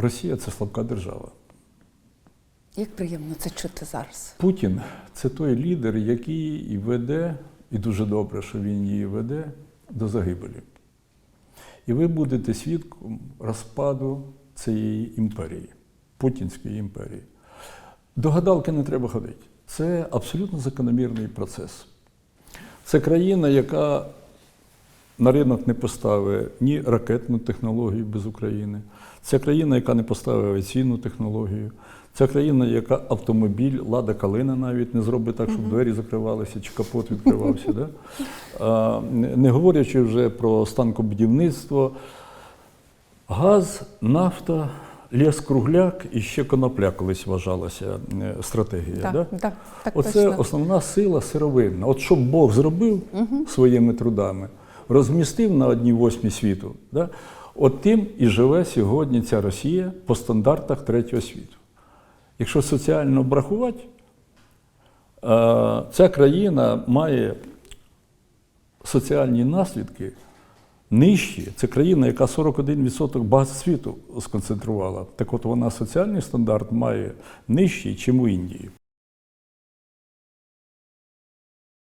Росія це слабка держава. Як приємно це чути зараз. Путін це той лідер, який і веде, і дуже добре, що він її веде до загибелі. І ви будете свідком розпаду цієї імперії, Путінської імперії. До гадалки не треба ходити. Це абсолютно закономірний процес. Це країна, яка на ринок не поставить ні ракетну технологію без України. Це країна, яка не поставить авіаційну технологію. Це країна, яка автомобіль, лада калина навіть не зробить так, щоб двері закривалися чи капот відкривався. Да? А, не не говорячи вже про станкобудівництво, газ, нафта, ліс-кругляк і ще конопля колись вважалася е, стратегія. Так, да? так, так Оце точно. основна сила сировинна. От що Бог зробив своїми трудами, розмістив на одній восьмій світу, да? от тим і живе сьогодні ця Росія по стандартах третього світу. Якщо соціально обрахувати, е, ця країна має соціальні наслідки нижчі. Це країна, яка 41% багатства світу сконцентрувала. Так от вона соціальний стандарт має нижчий, чим у Індії.